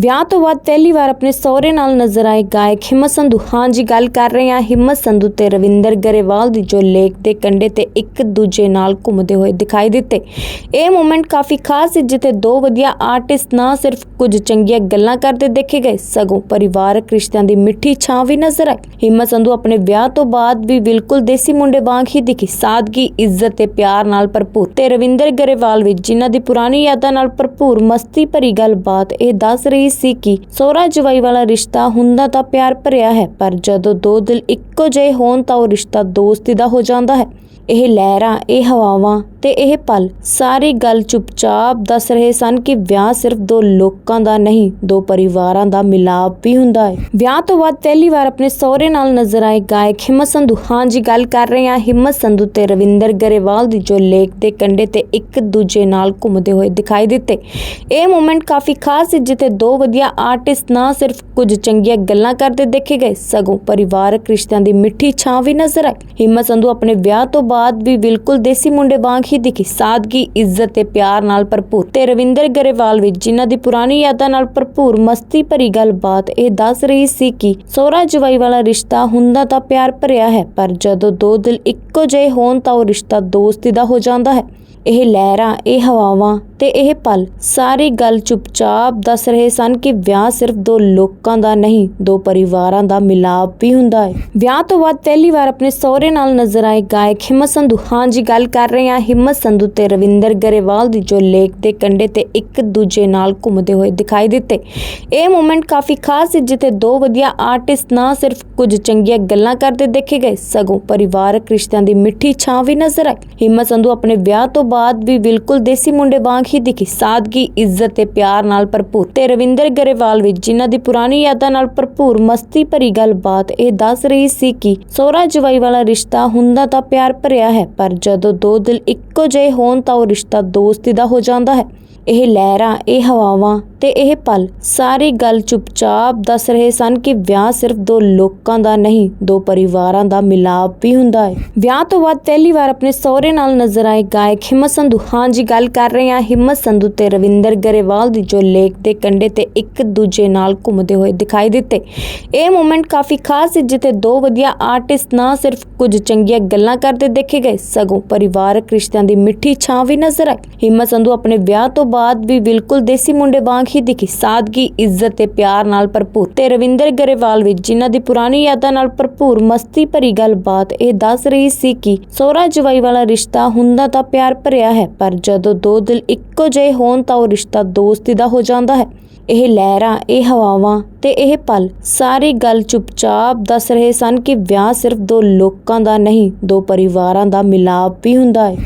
ਵਿਆਹ ਤੋਂ ਬਾਅਦ ਪਹਿਲੀ ਵਾਰ ਆਪਣੇ ਸਹੁਰੇ ਨਾਲ ਨਜ਼ਰ ਆਏ ਗਾਇਕ ਹਿੰਮਤ ਸੰਧੂ। ਹਾਂਜੀ ਗੱਲ ਕਰ ਰਹੇ ਹਾਂ ਹਿੰਮਤ ਸੰਧੂ ਤੇ ਰਵਿੰਦਰ ਗਰੇਵਾਲ ਦੀ, ਜੋ ਲੇਕ ਦੇ ਕੰਢੇ ਤੇ ਇੱਕ ਦੂਜੇ ਨਾਲ ਘੁੰਮਦੇ ਹੋਏ ਦਿਖਾਈ ਦਿੱਤੇ। ਇਹ ਮੂਮੈਂਟ ਕਾਫੀ ਖਾਸ ਸੀ, ਜਿੱਥੇ ਦੋ ਵਧੀਆ ਆਰਟਿਸਟ ਨਾ ਸਿਰਫ ਕੁਝ ਚੰਗੀਆਂ ਗੱਲਾਂ ਕਰਦੇ ਦੇਖੇ ਗਏ, ਸਗੋਂ ਪਰਿਵਾਰਕ ਰਿਸ਼ਤਿਆਂ ਦੀ ਮਿੱਠੀ ਛਾਂ ਵੀ ਨਜ਼ਰ ਆਈ। ਹਿੰਮਤ ਸੰਧੂ ਆਪਣੇ ਵਿਆਹ ਤੋਂ ਬਾਅਦ ਵੀ ਬਿਲਕੁਲ ਦੇਸੀ ਮੁੰਡੇ ਵਾਂਗ ਹੀ ਦਿਖੀ। ਸਾਦਗੀ, ਇੱਜ਼ਤ ਤੇ ਪਿਆਰ ਨਾਲ ਭਰਪੂਰ। ਤੇ ਰਵਿੰਦਰ ਗਰੇਵਾਲ ਵੀ, ਜਿਨ੍ਹਾਂ ਦੀ ਪੁਰਾਣੀ ਯਾਦਾਂ ਨਾਲ ਭਰਪੂਰ, ਮਸਤੀ ਭਰੀ ਗੱਲਬਾਤ ਇਹ ਦੱਸ ਰਹੀ ਸੀ ਕਿ ਸੋਹਰਾ ਜਵਾਈ ਵਾਲਾ ਰਿਸ਼ਤਾ ਹੁੰਦਾ ਤਾਂ ਪਿਆਰ ਭਰਿਆ ਹੈ, ਪਰ ਜਦੋਂ ਦੋ ਦਿਲ ਇੱਕੋ ਜਿਹੇ ਹੋਣ ਤਾਂ ਉਹ ਰਿਸ਼ਤਾ ਦੋਸਤੀ ਦਾ ਹੋ ਜਾਂਦਾ ਹੈ। ਇਹ ਲਹਿਰਾਂ, ਇਹ ਹਵਾਵਾਂ ਤੇ ਇਹ ਪਲ ਸਾਰੀ ਗੱਲ ਚੁੱਪਚਾਪ ਦੱਸ ਰਹੇ ਸਨ ਕਿ ਵਿਆਹ ਸਿਰਫ ਦੋ ਲੋਕਾਂ ਦਾ ਨਹੀਂ, ਦੋ ਪਰਿਵਾਰਾਂ ਦਾ ਮਿਲਾਪ ਵੀ ਹੁੰਦਾ ਹੈ। ਵਿਆਹ ਤੋਂ ਬਾਅਦ ਪਹਿਲੀ ਵਾਰ ਆਪਣੇ ਸਹੁਰੇ ਨਾਲ ਨਜ਼ਰ ਆਏ ਗਾਇਕ ਹਿੰਮਤ ਸੰਧੂ। ਹਾਂਜੀ ਗੱਲ ਕਰ ਰਹੇ ਹਾਂ ਹਿੰਮਤ ਸੰਧੂ ਤੇ ਰਵਿੰਦਰ ਗਰੇਵਾਲ ਦੀ, ਜੋ ਲੇਕ ਦੇ ਕੰਢੇ ਤੇ ਇੱਕ ਦੂਜੇ ਨਾਲ ਘੁੰਮਦੇ ਹੋਏ ਦਿਖਾਈ ਦਿੱਤੇ। ਇਹ ਮੂਮੈਂਟ ਕਾਫੀ ਖਾਸ ਸੀ, ਜਿੱਥੇ ਦੋ ਵਧੀਆ ਆਰਟਿਸਟ ਨਾ ਸਿਰਫ ਕੁਝ ਚੰਗੀਆਂ ਗੱਲਾਂ ਕਰਦੇ ਦੇਖੇ ਗਏ, ਸਗੋਂ ਪਰਿਵਾਰਕ ਰਿਸ਼ਤਿਆਂ ਦੀ ਮਿੱਠੀ ਛਾਂ ਵੀ ਨਜ਼ਰ ਆਈ। ਹਿੰਮਤ ਸੰਧੂ ਆਪਣੇ ਵਿਆਹ ਤੋਂ ਬਾਅਦ ਵੀ ਬਿਲਕੁਲ ਦੇਸੀ ਮੁੰਡੇ ਵਾਂਗ ਹੀ ਦਿਖੀ ਸਾਦਗੀ, ਇੱਜ਼ਤ ਤੇ ਪਿਆਰ ਨਾਲ ਭਰਪੂਰ। ਤੇ ਰਵਿੰਦਰ ਗਰੇਵਾਲ ਵੀ ਜਿਨ੍ਹਾਂ ਦੀ ਪੁਰਾਣੀ ਯਾਦਾਂ ਨਾਲ ਭਰਪੂਰ ਮਸਤੀ ਭਰੀ ਗੱਲਬਾਤ, ਇਹ ਦੱਸ ਰਹੀ ਸੀ ਕਿ ਸੋਹਰਾ ਜਵਾਈ ਵਾਲਾ ਰਿਸ਼ਤਾ ਹੁੰਦਾ ਤਾਂ ਪਿਆਰ ਭਰਿਆ ਹੈ, ਪਰ ਜਦੋਂ ਦੋ ਦਿਲ ਇੱਕੋ ਜਿਹੇ ਹੋਣ ਤਾਂ ਉਹ ਰਿਸ਼ਤਾ ਦੋਸਤੀ ਦਾ ਹੋ ਜਾਂਦਾ ਹੈ। ਇਹ ਲਹਿਰਾਂ, ਇਹ ਹਵਾਵਾਂ ਤੇ ਇਹ ਪਲ ਸਾਰੀ ਗੱਲ ਚੁੱਪਚਾਪ ਦੱਸ ਰਹੇ ਸਨ ਕਿ ਵਿਆਹ ਸਿਰਫ ਦੋ ਲੋਕਾਂ ਦਾ ਨਹੀਂ, ਦੋ ਪਰਿਵਾਰਾਂ ਦਾ ਮਿਲਾਪ ਵੀ ਹੁੰਦਾ ਹੈ। ਵਿਆਹ ਤੋਂ ਬਾਅਦ ਪਹਿਲੀ ਵਾਰ ਆਪਣੇ ਸਹੁਰੇ ਨਾਲ ਨਜ਼ਰ ਆਏ ਗਾਇਕ ਹਿੰਮਤ ਸੰਧੂ। ਹਾਂਜੀ ਗੱਲ ਕਰ ਰਹੇ ਹਾਂ। ਹਿੰਮਤ ਸੰਧੂ ਤੇ ਰਵਿੰਦਰ ਗਰੇਵਾਲ ਦੀ ਜੋ ਲੇਕ ਦੇ ਕੰਢੇ ਤੇ ਇੱਕ ਦੂਜੇ ਨਾਲ ਘੁੰਮਦੇ ਹੋਏ ਦਿਖਾਈ ਦਿੱਤੇ। ਇਹ ਮੂਮੈਂਟ ਕਾਫੀ ਖਾਸ ਸੀ, ਜਿੱਥੇ ਦੋ ਵਧੀਆ ਆਰਟਿਸਟ ਨਾ ਸਿਰਫ ਕੁਝ ਚੰਗੀਆਂ ਗੱਲਾਂ ਕਰਦੇ ਦੇਖੇ ਗਏ, ਸਗੋਂ ਪਰਿਵਾਰਕ ਰਿਸ਼ਤਿਆਂ ਦੀ ਮਿੱਠੀ ਛਾਂ ਵੀ ਨਜ਼ਰ ਆਈ। ਹਿੰਮਤ ਸੰਧੂ ਆਪਣੇ ਵਿਆਹ ਤੋਂ ਬਾਅਦ ਵੀ ਬਿਲਕੁਲ ਦੇਸੀ ਮੁੰਡੇ ਵਾਂਗ ਹੀ ਦਿਖੀ ਸਾਦਗੀ, ਇੱਜ਼ਤ ਤੇ ਪਿਆਰ ਨਾਲ ਭਰਪੂਰ। ਤੇ ਰਵਿੰਦਰ ਗਰੇਵਾਲ ਵੀ ਜਿਨ੍ਹਾਂ ਦੀ ਪੁਰਾਣੀ ਯਾਦਾਂ ਨਾਲ ਭਰਪੂਰ ਮਸਤੀ ਭਰੀ ਗੱਲਬਾਤ ਇਹ ਦੱਸ ਰਹੀ ਸੀ ਕਿ ਸੋਹਰਾ ਜਵਾਈ ਵਾਲਾ ਰਿਸ਼ਤਾ ਹੁੰਦਾ ਤਾਂ ਪਿਆਰ ਭਰਿਆ ਹੈ, ਪਰ ਜਦੋਂ ਦੋ ਦਿਲ ਇੱਕੋ ਜਿਹੇ ਹੋਣ ਤਾਂ ਉਹ ਰਿਸ਼ਤਾ ਦੋਸਤੀ ਦਾ ਹੋ ਜਾਂਦਾ ਹੈ। ਇਹ ਲਹਿਰਾਂ, ਇਹ ਹਵਾਵਾਂ ਤੇ ਇਹ ਪਲ ਸਾਰੀ ਗੱਲ ਚੁੱਪਚਾਪ ਦੱਸ ਰਹੇ ਸਨ ਕਿ ਵਿਆਹ ਸਿਰਫ ਦੋ ਲੋਕਾਂ ਦਾ ਨਹੀਂ, ਦੋ ਪਰਿਵਾਰਾਂ ਦਾ ਮਿਲਾਪ ਵੀ ਹੁੰਦਾ ਹੈ। ਵਿਆਹ ਤੋਂ ਬਾਅਦ ਪਹਿਲੀ ਵਾਰ ਆਪਣੇ ਸਹੁਰੇ ਨਾਲ ਨਜ਼ਰ ਆਏ ਗਾਇਕ ਹਿੰਮਤ ਸੰਧੂ। ਹਾਂਜੀ ਗੱਲ ਕਰ ਰਹੇ ਹਾਂ ਹਿੰਮਤ ਸੰਧੂ ਤੇ ਰਵਿੰਦਰ ਗਰੇਵਾਲ ਦੀ ਜੋ ਲੇਕ ਦੇ ਕੰਢੇ ਤੇ ਇੱਕ ਦੂਜੇ ਨਾਲ ਘੁੰਮਦੇ ਹੋਏ ਦਿਖਾਈ ਦਿੱਤੇ। ਇਹ ਮੂਮੈਂਟ ਕਾਫੀ ਖਾਸ ਸੀ, ਜਿੱਥੇ ਦੋ ਵਧੀਆ ਆਰਟਿਸਟ ਨਾ ਸਿਰਫ ਕੁਝ ਚੰਗੀਆਂ ਗੱਲਾਂ ਕਰਦੇ ਦੇਖੇ ਗਏ, ਸਗੋਂ ਪਰਿਵਾਰਕ ਰਿਸ਼ਤਿਆਂ ਦੀ ਮਿੱਠੀ ਛਾਂ ਵੀ ਨਜ਼ਰ ਆਈ। ਹਿੰਮਤ ਸੰਧੂ ਆਪਣੇ ਵਿਆਹ ਤੋਂ ਬਾਅਦ ਵੀ ਬਿਲਕੁਲ ਦੇਸੀ ਮੁੰਡੇ ਵਾਂਗ ਹੀ ਦਿਖੀ। ਸਾਦਗੀ, ਇੱਜ਼ਤ ਤੇ ਪਿਆਰ ਨਾਲ ਭਰਪੂਰ ਤੇ ਰਵਿੰਦਰ ਗਰੇਵਾਲ ਵੀ ਜਿਨ੍ਹਾਂ ਦੀ ਪੁਰਾਣੀ ਯਾਦਾਂ ਨਾਲ ਭਰਪੂਰ ਮਸਤੀ ਭਰੀ ਗੱਲਬਾਤ ਇਹ ਦੱਸ ਰਹੀ ਸੀ ਕਿ ਸੋਹਰਾ ਜਵਾਈ ਵਾਲਾ ਰਿਸ਼ਤਾ ਹੁੰਦਾ ਤਾਂ ਪਿਆਰ ਭਰਿਆ ਹੈ, ਪਰ ਜਦੋਂ ਦੋ ਦਿਲ ਇੱਕੋ ਜਿਹੇ ਹੋਣ ਤਾਂ ਉਹ ਰਿਸ਼ਤਾ ਦੋਸਤੀ ਦਾ ਹੋ ਜਾਂਦਾ ਹੈ। ਇਹ ਲਹਿਰਾਂ, ਇਹ ਹਵਾਵਾਂ ਤੇ ਇਹ ਪਲ, ਸਾਰੀ ਗੱਲ ਚੁੱਪਚਾਪ ਦੱਸ ਰਹੇ ਸਨ ਕਿ ਵਿਆਹ ਸਿਰਫ ਦੋ ਲੋਕਾਂ ਦਾ ਨਹੀਂ, ਦੋ ਪਰਿਵਾਰਾਂ ਦਾ ਮਿਲਾਪ ਵੀ ਹੁੰਦਾ ਹੈ।